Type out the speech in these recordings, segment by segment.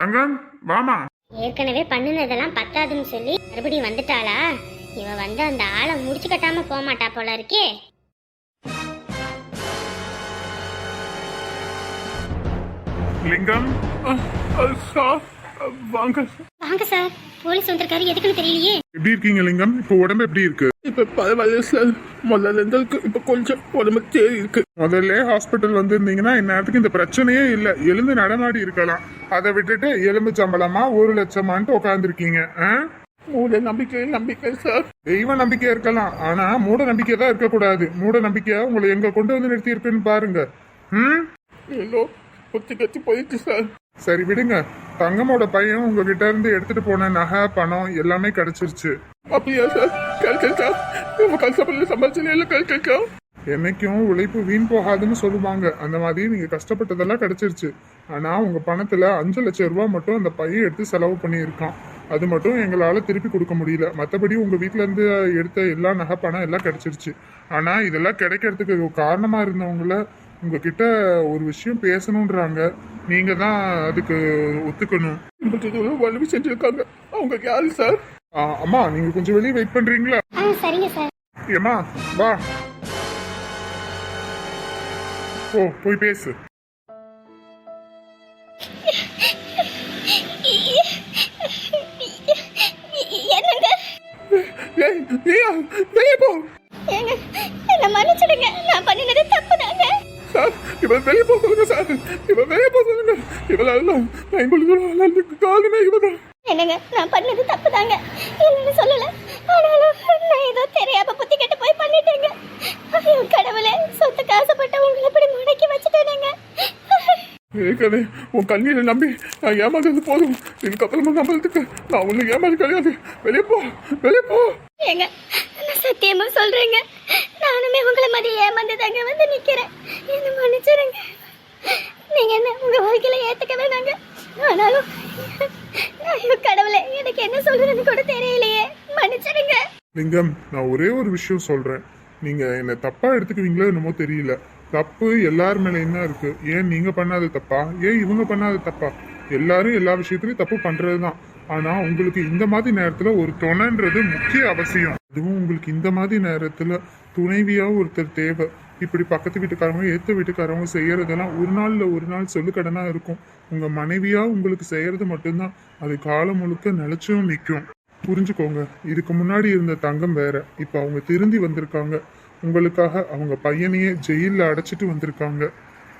தங்கம் வாமா. ஏற்கனவே பண்ணுனதெல்லாம் பத்தாதுன்னு சொல்லி மறுபடியும் வந்துட்டாளா? இவ வந்து அந்த ஆளை முடிச்சு கட்டாம போக மாட்டா போல இருக்கே. லிங்கம் சார் வாங்க. வாங்க சார் போலீஸ் வந்திருக்காரு எதுக்குன்னு தெரியலையே. எப்படி இருக்கீங்க லிங்கம்? இப்போ உடம்பு எப்படி இருக்கு? இப்ப பரவாயில்ல சார். முதல்ல இருந்ததுக்கு இப்ப கொஞ்சம் உடம்பு தேறி இருக்கு முதல்ல ஹாஸ்பிட்டல் வந்திருந்தீங்கன்னா இந்நேரத்துக்கு இந்த பிரச்சனையே இல்லை. எழுந்து நடமாடி இருக்கலாம். அதை விட்டுட்டு எலும்பு சம்பளமா ஒரு லட்சமான்ட்டு உட்காந்துருக்கீங்க மூட நம்பிக்கை நம்பிக்கை சார் தெய்வ நம்பிக்கை இருக்கலாம். ஆனா மூட நம்பிக்கை தான் இருக்கக்கூடாது. மூட நம்பிக்கையா உங்களை எங்க கொண்டு வந்து நிறுத்தி இருக்குன்னு பாருங்க. ம்? குத்தி கத்தி போயிடுச்சு சார் சரி விடுங்க. தங்கமோட பையன் உங்ககிட்ட இருந்து எடுத்துட்டு போன நகை பணம் எல்லாமே கிடைச்சிருச்சு. அப்படியா சார்? கிடைச்சா நம்ம கஷ்டப்பட்டு சம்பாதிச்சு எல்லாம் கிடைச்சா என்னைக்கும் உழைப்பு வீண் போகாதுன்னு சொல்லுவாங்க. அந்த மாதிரி நீங்க கஷ்டப்பட்டதெல்லாம் கிடைச்சிருச்சு. ஆனா உங்க பணத்துல அஞ்சு லட்சம் ரூபாய் மட்டும் அந்த பையன் எடுத்து செலவு பண்ணியிருக்கான். அது மட்டும் எங்களால திருப்பி கொடுக்க முடியல. மற்றபடி உங்க வீட்ல இருந்து எடுத்த எல்லா நகை பணம் எல்லாம் கிடைச்சிருச்சு. ஆனா இதெல்லாம் கிடைக்கிறதுக்கு காரணமா இருந்தவங்கள உங்ககிட்ட ஒரு விஷயம் பேசணுன்றாங்க நீங்க தான் அதுக்கு ஒத்துக்கணும். உதவி செஞ்சிருக்காங்க. அவங்க யாரு சார் அம்மா நீங்க கொஞ்சம் வெளியே வெயிட் பண்றீங்களா? சரிங்க சார் ஏம்மா வா. ஓ போய் பேசு. என்னங்க? ஏய் போ. ஏங்க என்ன மன்னிச்சிடுங்க. நான் பண்ணினது தப்பு. சார் இவன் வெளியே போக சொல்லுங்க சார். இவன் வெளியே போக சொல்லுங்க. இவளெல்லாம் நான் உங்களுக்கு காலமே இவதான் என்னங்க நான் பண்ணது தப்பு தாங்க இல்லைன்னு சொல்லல. ஆனாலும் நான் ஏதோ தெரியாம புத்தி கெட்டு போய் பண்ணிட்டேங்க. கடவுளே சொத்துக்கு ஆசைப்பட்ட உங்களை இப்படி முடக்கி வச்சுட்டேனேங்க. ஏற்கனவே உன் கண்ணீரை நம்பி நான் ஏமாந்தது போதும். இதுக்கப்புறமா நம்புறதுக்கு நான் ஒண்ணு ஏமாது கிடையாது. வெளியே போ வெளியே போ. ஏங்க நான் சத்தியமா சொல்றேங்க. நானுமே உங்களை மாதிரி ஏமாந்துதாங்க வந்து நிக்கிறேன். என்ன மன்னிச்சிருங்க நீங்க என்ன உங்க வாழ்க்கையில ஏத்துக்க நாங்க ஆனாலும் ஐயோ கடவுளே எனக்கு என்ன சொல்றதுன்னு கூட தெரியலையே. மன்னிச்சிருங்க லிங்கம் நான் ஒரே ஒரு விஷயம் சொல்றேன். நீங்க என்ன தப்பா எடுத்துக்குவீங்களோ என்னமோ தெரியல. தப்பு எல்லார் மேலேயும் தான் இருக்கு. ஏன் நீங்க பண்ணாத தப்பா? ஏன் இவங்க பண்ணாத தப்பா? எல்லாரும் எல்லா விஷயத்துலயும் தப்பு பண்றதுதான். ஆனா உங்களுக்கு இந்த மாதிரி நேரத்துல ஒரு துணைன்றது முக்கிய அவசியம். அதுவும் உங்களுக்கு இந்த மாதிரி நேரத்துல துணைவியா ஒருத்தர் தேவை. இப்படி பக்கத்து வீட்டுக்காரங்க ஏற்ற வீட்டுக்காரவங்க செய்யறதெல்லாம் ஒரு நாளில் ஒரு நாள் சொல்லுக்கடனாக இருக்கும். உங்கள் மனைவியாக உங்களுக்கு செய்யறது மட்டும்தான். அது காலம் முழுக்க நிலைச்சும் நிற்கும் புரிஞ்சுக்கோங்க. இதுக்கு முன்னாடி இருந்த தங்கம் வேற. இப்போ அவங்க திருந்தி வந்திருக்காங்க. உங்களுக்காக அவங்க பையனையே ஜெயிலில் அடைச்சிட்டு வந்திருக்காங்க.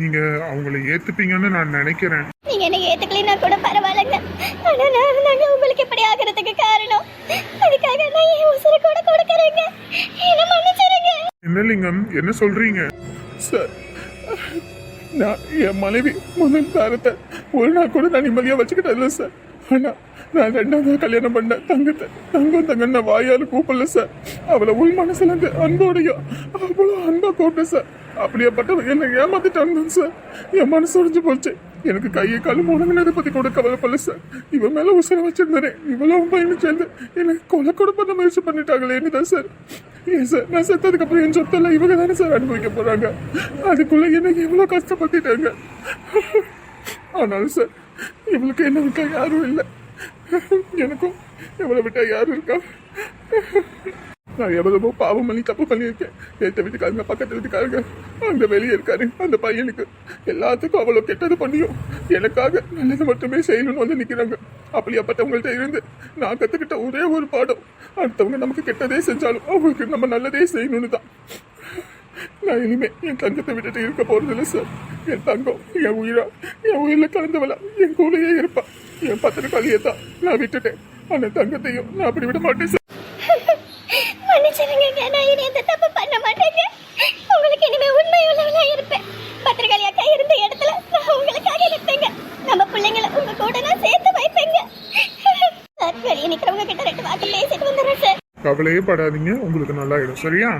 நீங்கள் அவங்கள ஏற்றுப்பீங்கன்னு நான் நினைக்கிறேன் நீங்க என்ன ஏத்துக்கலைன்னா கூட பரவாயில்லைங்க ஆனா நான் தாங்க உங்களுக்கு இப்படி ஆகிறதுக்கு காரணம்? அதுக்காக நான் என் உசுரை கூட கொடுக்கறேங்க. என்ன மன்னிச்சிருங்க. என்ன லிங்கம்? என்ன சொல்றீங்க? சார் நான் என் மனைவி முதல் தாரத்தை ஒரு நாள் கூட நான் நிம்மதியாக வச்சுக்கிட்டதில்ல சார். ஆனால் நான் ரெண்டாவது கல்யாணம் பண்ண தங்கத்தை தங்கம் தங்கன்னு நான் வாயால் கூப்பிடல சார். அவளை உள் மனசுல இருந்து அன்போடையும் அவ்வளோ அன்பா கூப்பிட்டேன் சார். அப்படியேப்பட்டவன் என்னை ஏமாத்திட்டான் சார். என் மனசு உடைஞ்சு போச்சு. எனக்கு கையை காலு முடங்கினதை பற்றி கூட கவலைப்படல சார் இவன் மேலே உசுர வச்சிருந்தேன். இவ்வளவு பையனு சேர்ந்து எனக்கு கொலை கூட பண்ண முயற்சி பண்ணிட்டாங்களேன்னு தான் சார் ஏன் சார் நான் செத்ததுக்கப்புறம் என் சொத்தெல்லாம் இவங்க தானே சார் அனுபவிக்க போகிறாங்க அதுக்குள்ளே எனக்கு இவ்வளோ கஷ்டப்பட்டுட்டாங்க ஆனாலும் சார் இவளுக்கு என்ன விட்டால் யாரும் இல்லை. எனக்கும் இவளை விட்டா யாரும் இருக்கா? நான் எவ்வளவோ பாவம் பண்ணி தப்பு பண்ணியிருக்கேன். ஏற்ற வீட்டுக்காரங்க பக்கத்து வீட்டுக்காரங்க அந்த வெளியே இருக்காரு அந்த பையனுக்கு. எல்லாத்துக்கும் அவ்வளோ கெட்டது பண்ணியும். எனக்காக நல்லது மட்டுமே செய்யணும்னு வந்து நிற்கிறாங்க அப்படியாப்பட்டவங்கள்ட்ட இருந்து நான் கற்றுக்கிட்ட ஒரே ஒரு பாடம். அடுத்தவங்க நமக்கு கெட்டதே செஞ்சாலும் அவங்களுக்கு நம்ம நல்லதே செய்யணும்னு தான். நான் இனிமே என் தங்கத்தை விட்டுட்டு இருக்க போறதில்ல சார். என் தங்கம் என் உயிரா என் உயிரில் கலந்தவளா என் கூடையே இருப்பா. என் பத்திரக்காளியை தான் நான் விட்டுட்டேன். அந்த தங்கத்தையும் நான் அப்படி விட மாட்டேன் சார் மன்னிச்சிடுங்க நான் இனி எந்த தப்பு பண்ண மாட்டேங்க உங்களுக்கு இனிமே உண்மை உள்ளவளா இருப்பேன் பத்திரகாளி அக்கா இருந்த இடத்துல நான் உங்களுக்காக இருப்பேங்க நம்ம பிள்ளைங்களை உங்க கூட நான் சேர்த்து வைப்பேங்க சார் வெளியே நிக்கிறவங்க கிட்ட ரெண்டு வார்த்தை பேசிட்டு வந்துடுறேன் சார். கவலையே படாதீங்க உங்களுக்கு நல்லாயிடும். சரியா?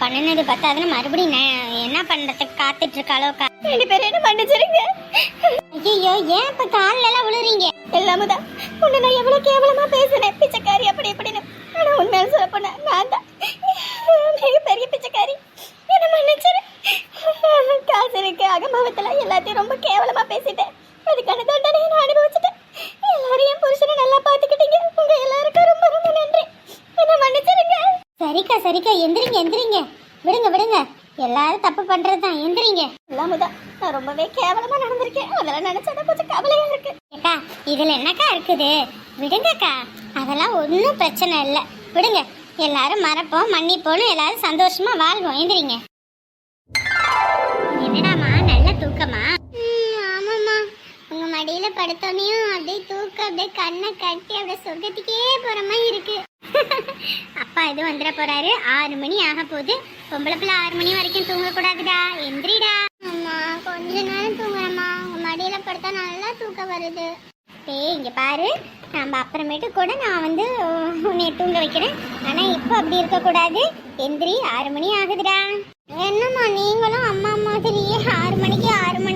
பண்ணினது பத்தாதுன்னு மறுபடியும் நான் என்ன பண்றதுக்கு காத்துட்டு இருக்காளோ ரெண்டு பேரும் என்ன மன்னிச்சிருங்க ஐயோ ஏன் இப்ப கால்ல எல்லாம் விழுறீங்க எல்லாமே தான். உன்னை நான் எவ்வளவு கேவலமா பேசுனேன் பிச்சைக்காரி அப்படி இப்படின்னு. ஆனா உண்மையில சொல்ல போனா நான் தான். மிகப்பெரிய பிச்சைக்காரி. என்ன மன்னிச்சிரு. காசு இருக்கு அகம்பாவத்துல எல்லாத்தையும் ரொம்ப கேவலமா பேசிட்டேன். அதுக்கான தண்டனையை நான் அனுபவிச்சுட்டேன். எதுக்கு எந்திரிங்க எந்திரிங்க. விடுங்க விடுங்க. எல்லாரும் தப்பு பண்றதுதான். எந்திரிங்க. இல்லாமதான் நான் ரொம்பவே கேவலமா நடந்திருக்கேன். அதெல்லாம் நினைச்சா கொஞ்சம் கவலையா இருக்கு. அக்கா இதுல என்னக்கா இருக்குது? விடுங்கக்கா. அதெல்லாம் ஒன்றும் பிரச்சனை இல்லை. விடுங்க. எல்லாரும் மறப்போம் மன்னிப்போம் எல்லாரும் சந்தோஷமா வாழ்வோம். எந்திரிங்க. என்னடாமா நல்ல தூக்கமா? ஆமாம்மா. உங்க மடியில படுத்தோனையும் அப்படியே தூக்கம் அப்படியே கண்ணை கட்டி அப்படியே சொர்க்கத்துக்கே போற மாதிரி இருக்கு. அப்பா இது வந்துட போறாரு. ஆறு மணி ஆக போகுது. பொம்பளை பிள்ளை ஆறு மணி வரைக்கும் தூங்க கூடாதுடா எந்திரிடா. அம்மா கொஞ்ச நேரம் தூங்குறேம்மா. உங்க மடியில படுத்தா நல்லா தூக்கம் வருது. ஏய் இங்க பாரு. நம்ம அப்புறமேட்டு கூட நான் வந்து உன்னை தூங்க வைக்கிறேன். ஆனா இப்போ அப்படி இருக்க கூடாது எந்திரி ஆறு மணி ஆகுதுடா. என்னம்மா நீங்களும் அம்மா மாதிரியே ஆறு மணிக்கு ஆறு அம்மா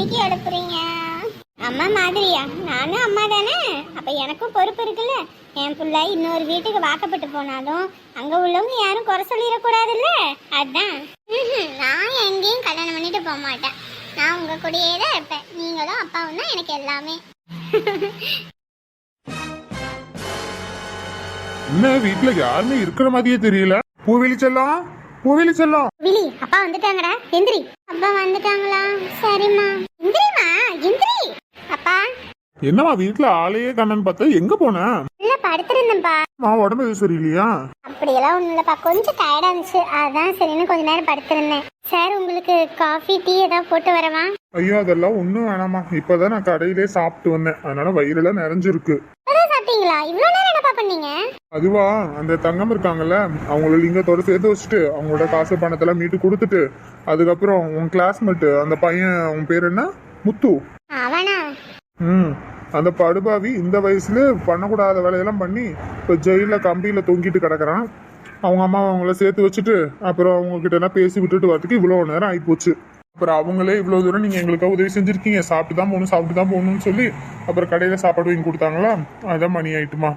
மாதிரியா? நானும் அம்மா தானே? அப்ப எனக்கும் பொறுப்பு இருக்குல்ல? என் பிள்ளை இன்னொரு வீட்டுக்கு வாக்கப்பட்டு போனாலும் அங்க உள்ளவங்க யாரும் குறை சொல்லிடக்கூடாதுல்ல? ம்ஹும், நான் எங்கேயும் கல்யாணம் பண்ணிட்டு போக மாட்டேன். நான் உங்க கூடயே தான் இருப்பேன். நீங்களும் அப்பாவும் தான் எனக்கு எல்லாமே. என்ன வீட்டுல யாருமே இருக்கிற மாதிரியே தெரியல? பூவெளி செல்லம் பூவெளி செல்லம். விழி அப்பா வந்துட்டாங்கடா. எந்திரி. அப்பா வந்துட்டாங்களா? சரிம்மா. எந்திரிமா எந்திரி. அப்பா. என்னம்மா வீட்டுல ஆளையே கண்ணன் பார்த்தா எங்க போன? உள்ள படுத்திருந்தேன்ப்பா மா உடம்பு எதுவும் சரியில்லையா? அப்படியெல்லாம் ஒன்றும் இல்லைப்பா கொஞ்சம் டயர்டாக இருந்துச்சு. அதான் சரின்னு கொஞ்ச நேரம் படுத்திருந்தேன். சார் உங்களுக்கு காஃபி டீ ஏதாவது போட்டு வரவா? ஐயோ அதெல்லாம் ஒண்ணும் வேணாமா இப்பதான் நான் கடையிலே சாப்பிட்டு வந்தேன். அதனால வயிறெல்லாம் நிறைஞ்சிருக்கு. இப்பதான் சாப்பிட்டீங்களா? இவ்வளோ நேரம் என்னப்பா பண்ணீங்க? அதுவா அந்த தங்கம் இருக்காங்கல்ல அவங்கள லிங்கத்தோட சேர்த்து வச்சுட்டு அவங்களோட காசு பணத்தெல்லாம் மீட்டு கொடுத்துட்டு அதுக்கப்புறம் உன் கிளாஸ்மேட்டு அந்த பையன் உன் பேர் என்ன? முத்து. அவனா? ம். அந்த படுபாவி இந்த வயசுல பண்ணக்கூடாத வேலையெல்லாம் பண்ணி இப்போ ஜெயிலில் கம்பியில் தொங்கிட்டு கிடக்குறான். அவங்க அம்மா அவங்கள சேர்த்து வச்சுட்டு அப்புறம் அவங்க கிட்ட எல்லாம் பேசி விட்டுட்டு வரதுக்கு இவ்வளோ நேரம் ஆகிப்போச்சு அப்புறம் அவங்களே இவ்வளோ தூரம் நீங்கள் எங்களுக்காக உதவி செஞ்சுருக்கீங்க. சாப்பிட்டு தான் போகணும் சாப்பிட்டு தான் போகணும்னு சொல்லி அப்புறம் கடையில் சாப்பாடு வாங்கி கொடுத்தாங்களா? அதான் மணி ஆயிட்டுமா.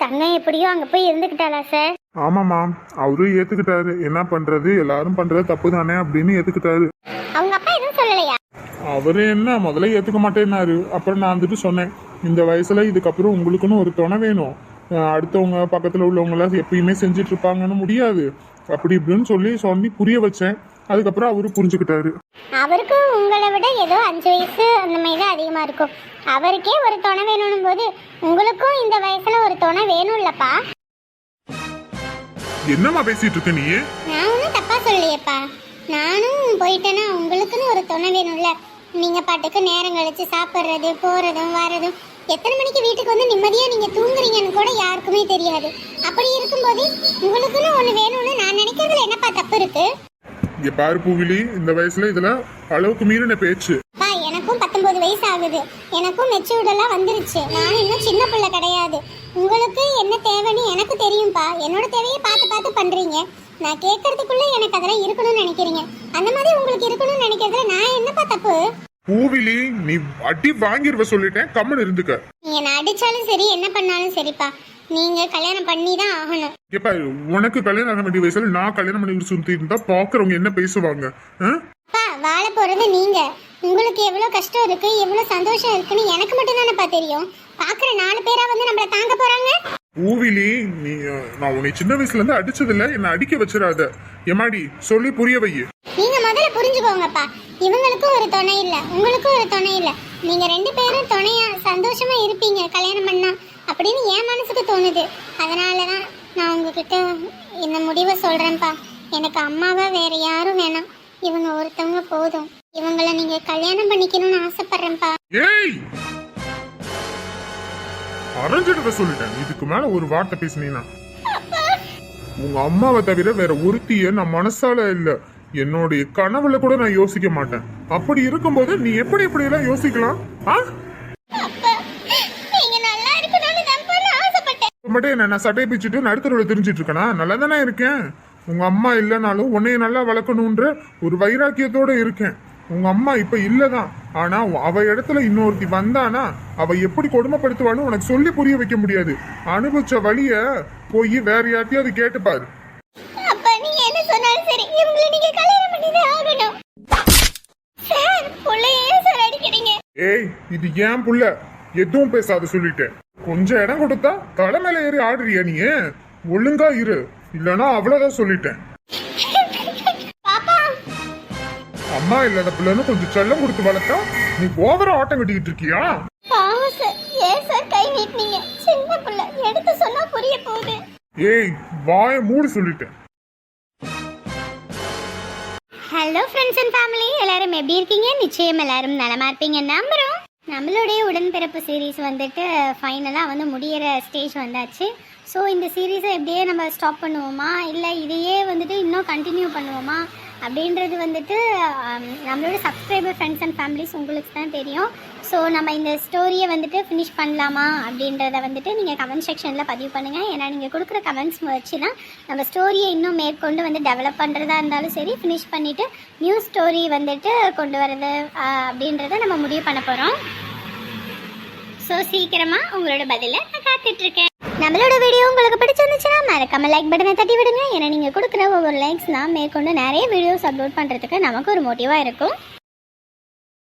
தங்கம் எப்படியோ அங்கே போய் இருந்துக்கிட்டாளா சார்? ஆமாம்மா. அவரும் ஏற்றுக்கிட்டாரு என்ன பண்ணுறது எல்லாரும் பண்ணுறது தப்பு தானே அப்படின்னு ஏற்றுக்கிட்டாரு அவங்க அப்பா எதுவும் சொல்லலையா அவரு என்ன முதல்ல ஏத்துக்க மாட்டேன்னாரு. அப்புறம் நான் வந்துட்டு சொன்னேன் இந்த வயசுல இதுக்கப்புறம் உங்களுக்குன்னு ஒரு துணை வேணும். அடுத்தவங்க பக்கத்துல உள்ளவங்க எல்லாம் எப்பயுமே செஞ்சுட்டு இருப்பாங்கன்னு முடியாது. அப்படி இப்படின்னு சொல்லி சொல்லி புரிய வச்சேன். அதுக்கப்புறம் அவரு புரிஞ்சுக்கிட்டாரு. அவருக்கும் உங்களை விட ஏதோ அஞ்சு வயசு அந்த மாதிரி தான் அதிகமாக இருக்கும். அவருக்கே ஒரு துணை வேணும்னும் போது உங்களுக்கும் இந்த வயசுல ஒரு துணை வேணும்லப்பா. என்னம்மா பேசிட்டு இருக்க நீ? நான் ஒன்றும் தப்பா சொல்லலையேப்பா. நானும் போயிட்டேன்னா உங்களுக்குன்னு ஒரு துணை வேணும்ல. நீங்க பாட்டுக்கு நேரம் கழிச்சு சாப்பிட்றது போறதும் வரதும் எத்தனை மணிக்கு வீட்டுக்கு வந்து நிம்மதியா நீங்க தூங்குறீங்கன்னு கூட யாருக்குமே தெரியாது. அப்படி இருக்கும்போது உங்களுக்குன்னு ஒண்ணு வேணும்னு நான் நினைக்கிறதுல என்னப்பா தப்பு இருக்கு? இங்க பாரு பூவிலி இந்த வயசுல இதுல அளவுக்கு மீறின பேச்சு. அப்பா எனக்கும் பத்தொன்பது வயசு ஆகுது. எனக்கும் மெச்சூர்ட் எல்லாம் வந்துருச்சு. நான் இன்னும் சின்ன பிள்ளை கிடையாது. உங்களுக்கு என்ன தேவைன்னு எனக்கு தெரியும்பா. என்னோட தேவையை பார்த்து பார்த்து பண்றீங்க. நான் கேட்கறதுக்குள்ள எனக்கு அதெல்லாம் இருக்கணும்னு நினைக்கிறீங்க. அந்த மாதிரி உங்களுக்கு இருக்கணும்னு நினைக்கிறதுல நான் என்னப்பா தப்பு? பூவிலி நீ அடி வாங்கிருவ சொல்லிட்டேன். கம்மன் இருந்துக்க. நீங்க நான் அடிச்சாலும் சரி என்ன பண்ணாலும் சரிப்பா. நீங்க கல்யாணம் பண்ணி தான் ஆகணும். இப்ப உனக்கு கல்யாணம் ஆக வேண்டிய வயசுல நான் கல்யாணம் பண்ணி சுத்தி இருந்தா பாக்குறவங்க என்ன பேசுவாங்க? அப்பா வாழ போறது நீங்க. உங்களுக்கு எவ்வளவு கஷ்டம் இருக்கு எவ்வளவு சந்தோஷம் இருக்குன்னு எனக்கு மட்டும் தானேப்பா தெரியும். பாக்குற நாலு பேரா வந்து நம்மள தாங்க போறாங்க? பூவிலி நீ நான் உன்னை சின்ன வயசுல இருந்து அடிச்சதில்ல என்ன அடிக்க வச்சிடாத. எமாடி சொல்லி புரிய வை. நீங்க முதல்ல புரிஞ்சுக்கோங்கப்பா. இவங்களுக்கும் ஒரு துணை இல்ல உங்களுக்கும் ஒரு துணை இல்ல. நீங்க ரெண்டு பேரும் துணையா சந்தோஷமா இருப்பீங்க கல்யாணம் பண்ணா. அப்படின்னு என் மனசுக்கு தோணுது. அதனாலதான் நான் உங்ககிட்ட இந்த முடிவை சொல்றேன்ப்பா எனக்கு அம்மாவா வேற யாரும் வேணாம். இவங்க ஒருத்தவங்க போதும். இவங்கள நீங்க கல்யாணம் பண்ணிக்கணும்னு ஆசைப்படுறேன்ப்பா ஏய்! அரைஞ்சிடுத சொல்லிட்டேன். இதுக்கு மேல ஒரு வார்த்தை பேசினீனா. உங்க அம்மாவை தவிர வேற ஒருத்திய நான் மனசால இல்ல. என்னுடைய கனவுல கூட நான் யோசிக்க மாட்டேன். அப்படி இருக்கும்போது நீ எப்படி எப்படி எல்லாம் யோசிக்கலாம்? ஆ நீங்க நல்லா இருக்கணும்னு நான் ஆசைப்பட்டேன் இப்ப மட்டும் என்ன நான் சட்டையை பிச்சுட்டு நடுத்தருவில் தெரிஞ்சிட்டு இருக்கேனா? நல்லா தானே இருக்கேன். உங்க அம்மா இல்லைனாலும் உன்னைய நல்லா வளர்க்கணுன்ற ஒரு வைராக்கியத்தோட இருக்கேன். உங்க அம்மா இப்ப இல்லதான். ஆனா அவ இடத்துல இன்னொருத்தி வந்தானா அவ எப்படி கொடுமைப்படுத்துவான்னு உனக்கு சொல்லி புரிய வைக்க முடியாது. அனுபவிச்ச வழிய போய் வேற யார்ட்டையாவது கேட்டு பாரு. அப்பா நீங்க என்ன சொன்னாலும் சரி இவங்களை நீங்க கல்யாணம் பண்ணி தான் ஆகணும். சார் புள்ளையே சார் அடிக்கிறீங்க ஏய் இது ஏன் புள்ள? எதுவும் பேசாத சொல்லிட்டேன். கொஞ்சம் இடம் கொடுத்தா தலை மேல ஏறி ஆடுறியா நீ? ஒழுங்கா இரு. இல்லனா அவ்வளவுதான் சொல்லிட்டேன். அம்மா இல்லாத பிள்ளைன்னு கொஞ்சம் செல்லம் கொடுத்து வளர்த்தா நீ ஓவரா ஆட்டம் கட்டிக்கிட்டு இருக்கியா? ஏய் வாய மூடு சொல்லிட்டேன். ஹலோ ஃப்ரெண்ட்ஸ் அண்ட் ஃபேமிலி எல்லாரும் எப்படி இருக்கீங்க? நிச்சயம் எல்லாரும் நலமா இருப்பீங்க நம்புறோம். நம்மளுடைய உடன்பிறப்பு சீரீஸ் வந்துட்டு ஃபைனலாக வந்து முடியிற ஸ்டேஜ் வந்தாச்சு. ஸோ இந்த சீரீஸை எப்படியே நம்ம ஸ்டாப் பண்ணுவோமா? இல்லை இதையே வந்துட்டு இன்னும் கண்டினியூ பண்ணுவோமா? அப்படின்றது வந்துட்டு நம்மளோட சப்ஸ்கிரைபர் ஃப்ரெண்ட்ஸ் அண்ட் ஃபேமிலிஸ் உங்களுக்கு தான் தெரியும். ஸோ நம்ம இந்த ஸ்டோரியை வந்துட்டு ஃபினிஷ் பண்ணலாமா அப்படின்றத வந்துட்டு நீங்கள் கமெண்ட் செக்ஷனில் பதிவு பண்ணுங்கள் ஏன்னா நீங்கள் கொடுக்குற கமெண்ட்ஸ் வச்சு தான் நம்ம ஸ்டோரியை இன்னும் மேற்கொண்டு வந்து டெவலப் பண்ணுறதா இருந்தாலும் சரி ஃபினிஷ் பண்ணிவிட்டு நியூ ஸ்டோரி வந்துட்டு கொண்டு வரது அப்படின்றத நம்ம முடிவு பண்ண போகிறோம் ஸோ சீக்கிரமாக உங்களோட பதிலை நான் காத்துட்ருக்கேன். நம்மளோட வீடியோ உங்களுக்கு பிடிச்சிருந்துச்சுன்னா மறக்காம லைக் பட்டனை தட்டி விடுங்க. ஏன்னா நீங்கள் கொடுக்குற ஒவ்வொரு லைக்ஸ் நான் மேற்கொண்டு நிறைய வீடியோஸ் அப்லோட் பண்ணுறதுக்கு நமக்கு ஒரு மோட்டிவாக இருக்கும்.